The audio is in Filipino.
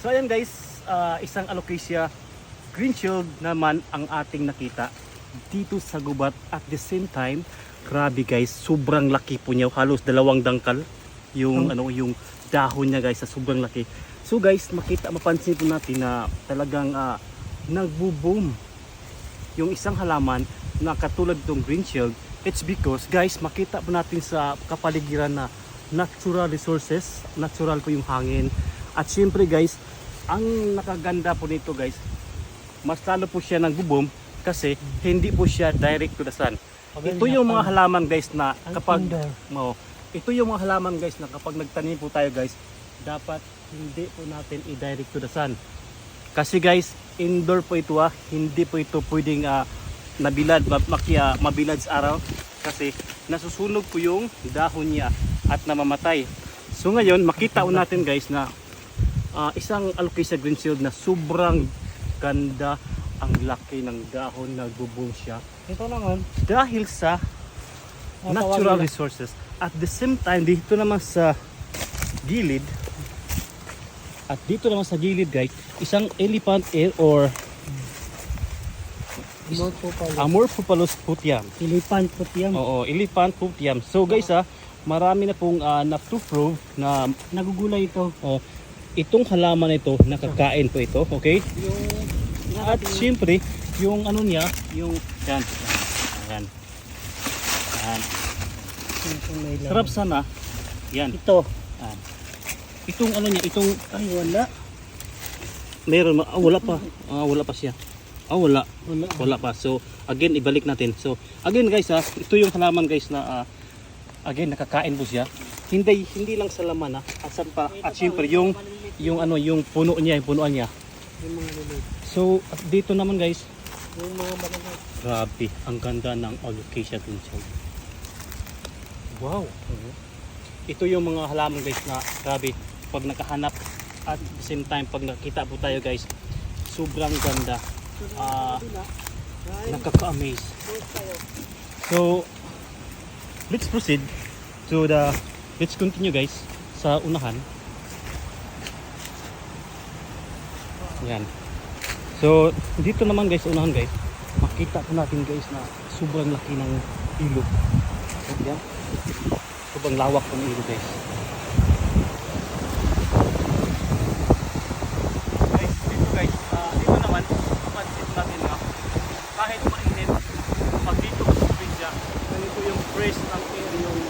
So ayan guys, ah, isang alocasia green shield naman ang ating nakita dito sa gubat. At the same time grabe guys sobrang laki po niya. Halos dalawang dangkal yung Hmm. ano yung dahon niya guys sa sobrang laki. So guys makita mapansin po natin na talagang uh, nagbo-boom yung isang halaman na katulad itong green shield it's because guys makita po natin sa kapaligiran na natural resources natural po yung hangin. At syempre guys ang nakaganda po nito guys mas lalo po siya nagbo-boom kasi hindi po siya direct to the sun. Ito yung mga halaman guys na kapag mo ito yung mga halaman guys na kapag nagtanim po tayo guys dapat hindi po natin i-direct to the sun. Kasi guys indoor po ito ah. Hindi po ito pwedeng ah, nabilad ma- makia mabilad sa araw kasi nasusunog po yung dahon niya at namamatay. So ngayon makita po natin guys na ah, isang alocasia green shield na sobrang ganda ang laki ng dahon nagbo-boom siya Ito naman. dahil sa ang natural resources. At the same time, dito naman sa gilid, at dito naman sa gilid guys, isang elephant ear or. Amorphophallus putyam. Pilipan po yan. Oo, elephant putyam. So guys ah, marami na pong uh, na-prove na Nagugulay ito. oh, itong halaman na ito, nakakain po ito, okay? Yung At syempre, yung ano niya, yung yan, yan, yan. Sarap sana, yan, Ito. Yan. Itong ano niya, itong Ay, wala. meron ma- ah, wala pa. Ah, wala pa siya. Ah, wala. Wala. Wala pa. So, again, ibalik natin. So, again guys ha, ito yung halaman guys na ah, again nakakain po siya. Hindi hindi lang sa laman ha. At saan pa? At syempre yung yung ano, yung puno niya, yung punuan niya. Yung mga lulod. So, at dito naman guys, Yung mga malulod. grabe, ang ganda ng alocasia tunchal. Wow. Ito yung mga halaman guys na grabe pag nakahanap at the same time pag nakita po tayo guys, sobrang ganda. Ah, nakaka-amaze. So, let's proceed to the, Let's continue guys sa unahan. Yan. So, dito naman guys, unahan guys, makita po natin guys na sobrang laki ng ilog. Okay? Sobrang lawak ng ilog guys. Guys, dito guys, ah, dito naman, kapansin natin na kahit mainit, pag dito sa probinsya, ganito yung fresh ng air yung